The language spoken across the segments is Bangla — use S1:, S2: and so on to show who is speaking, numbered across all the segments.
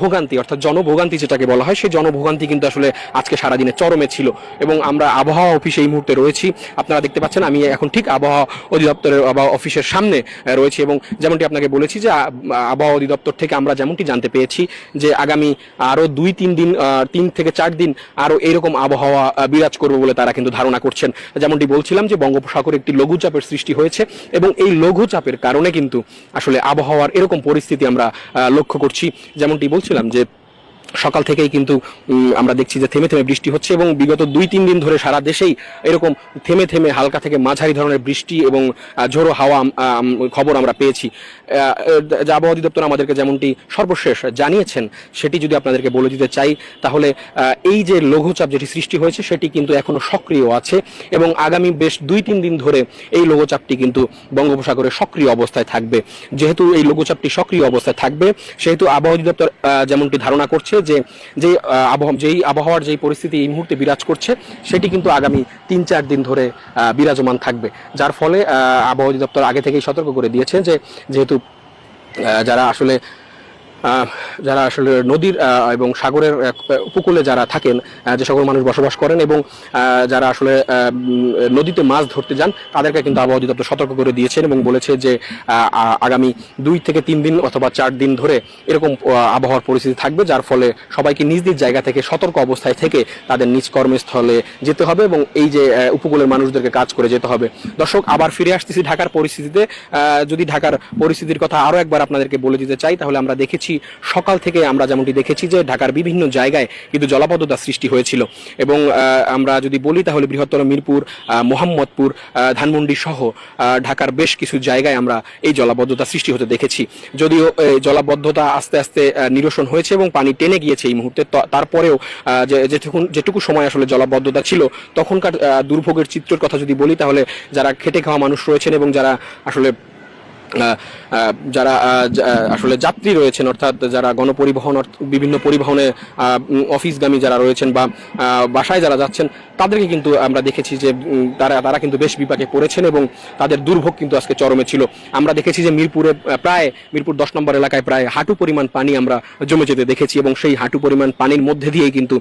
S1: ভোগান্তি, অর্থাৎ জনভোগান্তি যেটাকে বলা হয়, সেই জনভোগান্তি কিন্তু আসলে আজকে সারাদিনে চরমে ছিল। এবং আমরা আবহাওয়া অফিসে এই মুহূর্তে রয়েছি। আপনারা দেখতে পাচ্ছেন, আমি এখন ঠিক আবহাওয়া অধিদপ্তরের, আবহাওয়া অফিসের সামনে রয়েছি এবং যেমনটি আপনাকে বলেছি যে আবহাওয়া অধিদপ্তর থেকে আমরা যেমনটি জানতে পেয়েছি যে, আগামী আরও দুই, তিন দিন তিন থেকে চার দিন আরও এরকম আবহাওয়া বিরাজ করবে বলে তারা কিন্তু ধারণা করছেন। যেমনটি বলছিলাম যে, বঙ্গোপসাগরে একটি লঘুচাপের সৃষ্টি হয়েছে এবং এই লঘুচাপের কারণে কিন্তু আসলে আবহাওয়ার এরকম পরিস্থিতি আমরা লক্ষ্য করছি। যেমনটি বলছিলাম যে সকাল থেকেই কিন্তু আমরা দেখছি যে থেমে থেমে বৃষ্টি হচ্ছে এবং বিগত দুই তিন দিন ধরে সারা দেশেই এরকম থেমে থেমে হালকা থেকে মাঝারি ধরনের বৃষ্টি এবং ঝোড়ো হাওয়া খবর আমরা পেয়েছি। আহ, আবহাওয়া অধিদপ্তর আমাদেরকে যেমনটি সর্বশেষ জানিয়েছেন সেটি যদি আপনাদেরকে বলে দিতে চাই তাহলে এই যে লঘুচাপ যেটি সৃষ্টি হয়েছে সেটি কিন্তু এখনও সক্রিয় আছে এবং আগামী বেশ দুই তিন দিন ধরে এই লঘুচাপটি কিন্তু বঙ্গোপসাগরে সক্রিয় অবস্থায় থাকবে। যেহেতু এই লঘুচাপটি সক্রিয় অবস্থায় থাকবে সেহেতু আবহাওয়া অধিদপ্তর যেমনটি ধারণা করছে যে যে আবহাওয়া যেই আবহাওয়ার যেই পরিস্থিতি এই মুহূর্তে বিরাজ করছে সেটি কিন্তু আগামী তিন চার দিন ধরে বিরাজমান থাকবে। যার ফলে আবহাওয়া অধিদপ্তর আগে থেকেই সতর্ক করে দিয়েছে যে যেহেতু যারা আসলে যারা আসলে নদীর এবং সাগরের উপকূলে যারা থাকেন যে সকল মানুষ বসবাস করেন এবং যারা আসলে নদীতে মাছ ধরতে যান, তাদেরকে কিন্তু আবহাওয়া অধিদপ্তর সতর্ক করে দিয়েছেন এবং বলেছে যে আগামী দুই থেকে তিন দিন অথবা চার দিন ধরে এরকম আবহাওয়ার পরিস্থিতি থাকবে, যার ফলে সবাইকে নিজ নিজ জায়গা থেকে সতর্ক অবস্থায় থেকে তাদের নিজ কর্মস্থলে যেতে হবে এবং এই যে উপকূলের মানুষদেরকে কাজ করে যেতে হবে। দর্শক, আবার ফিরে আসতেছি ঢাকার পরিস্থিতিতে। যদি ঢাকার পরিস্থিতির কথা আরও একবার আপনাদেরকে বলে দিতে চাই, তাহলে আমরা দেখেছি সকাল থেকে আমরা যেমনটি দেখেছি যে ঢাকার বিভিন্ন জায়গায় কিন্তু জলাবদ্ধতা সৃষ্টি হয়েছিল। এবং আমরা যদি বলি তাহলে বৃহত্তর মিরপুর মোহাম্মদপুর ধানমন্ডি সহ ঢাকার বেশ কিছু জায়গায় আমরা এই জলাবদ্ধতা সৃষ্টি হতে দেখেছি। যদিও জলাবদ্ধতা আস্তে আস্তে নিরসন হয়েছে এবং পানি টেনে গিয়েছে এই মুহূর্তে। তারপরেও যেটুকু যেটুকু সময় আসলে জলাবদ্ধতা ছিল, তখনকার দুর্ভোগের চিত্রের কথা যদি বলি তাহলে যারা খেটে খাওয়া মানুষ রয়েছেন এবং যারা আসলে যারা আসলে যাত্রী রয়েছেন, অর্থাৎ যারা গণপরিবহন বিভিন্ন পরিবহনে অফিসগামী যারা রয়েছেন বা বাসায় যারা যাচ্ছেন, তাদেরকে কিন্তু আমরা দেখেছি যে তারা তারা কিন্তু বেশ বিপাকে পড়েছেন এবং তাদের দুর্ভোগ কিন্তু আজকে চরমে ছিল। আমরা দেখেছি যে মিরপুরে প্রায়, মিরপুর দশ নম্বর এলাকায় প্রায় হাঁটু পরিমাণ পানি আমরা জমে যেতে দেখেছি এবং সেই হাঁটু পরিমাণ পানির মধ্যে দিয়েই কিন্তু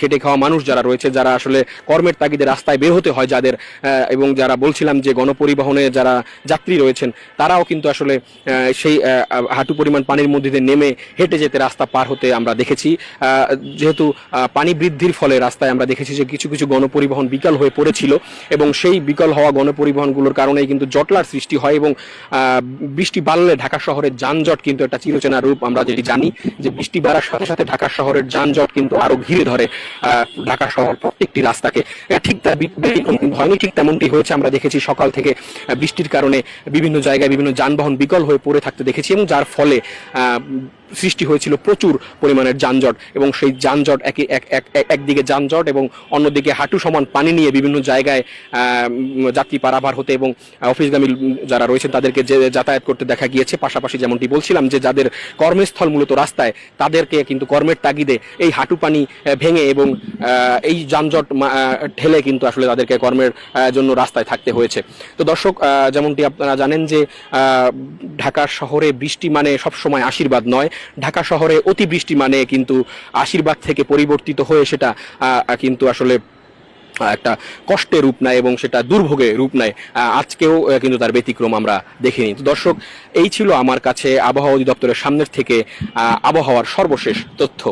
S1: খেটে খাওয়া মানুষ যারা রয়েছে, যারা আসলে কর্মের তাগিদে রাস্তায় বের হতে হয় যাদের এবং যারা বলছিলাম যে গণপরিবহনে যারা যাত্রী রয়েছেন তারাও কিন্তু আসলে সেই হাঁটু পরিমাণ পানির মধ্যে নেমে হেঁটে যেতে রাস্তা পার হতে আমরা দেখেছি। যেহেতু পানি বৃদ্ধির ফলে রাস্তায় আমরা দেখেছি যে কিছু কিছু গণপরিবহন বিকল হয়ে পড়েছিল এবং সেই বিকল হওয়া গণপরিবহনগুলোর কারণেই কিন্তু জটলার সৃষ্টি হয় এবং বৃষ্টি বাড়লে ঢাকা শহরের যানজট কিন্তু একটা চিরচেনা রূপ আমরা যেটি জানি যে বৃষ্টি বাড়ার সাথে সাথে ঢাকা শহরের যানজট কিন্তু আরও ঘিরে ধরে ঢাকা শহর প্রত্যেকটি রাস্তাকে। ঠিক তার হয়নি ঠিক তেমনটি হয়েছে, আমরা দেখেছি সকাল থেকে বৃষ্টির কারণে বিভিন্ন জায়গায় বিভিন্ন যানবাহন বিকল হয়ে পড়ে থাকতে দেখেছি এবং যার ফলে সৃষ্টি হয়েছিল প্রচুর পরিমাণের যানজট এবং সেই যানজট একে এক এক- এক- একদিকে যানজট এবং অন্যদিকে হাঁটু সমান পানি নিয়ে বিভিন্ন জায়গায় যাত্রী পারাভার হতে এবং অফিসগামী যারা রয়েছেন তাদেরকে যে যাতায়াত করতে দেখা গিয়েছে। পাশাপাশি যেমনটি বলছিলাম যে যাদের কর্মস্থল মূলত রাস্তায়, তাদেরকে কিন্তু কর্মের তাগিদে এই হাঁটু পানি ভেঙে এবং এই যানজট ঠেলে কিন্তু আসলে তাদেরকে কর্মের জন্য রাস্তায় থাকতে হয়েছে। তো দর্শক যেমনটি আপনারা জানেন যে ঢাকা শহরে বৃষ্টি মানে সবসময় আশীর্বাদ নয়। ঢাকা শহরে অতিবৃষ্টি মানে কিন্তু আশীর্বাদ থেকে পরিবর্তিত হয়ে সেটা কিন্তু আসলে একটা কষ্টের রূপ নেয় এবং সেটা দুর্ভোগে রূপ নেয়। আজকেও কিন্তু তার ব্যতিক্রম আমরা দেখিনি। তো দর্শক, এই ছিল আমার কাছে আবহাওয়া অধিদপ্তরের সামনের থেকে আবহাওয়ার সর্বশেষ তথ্য।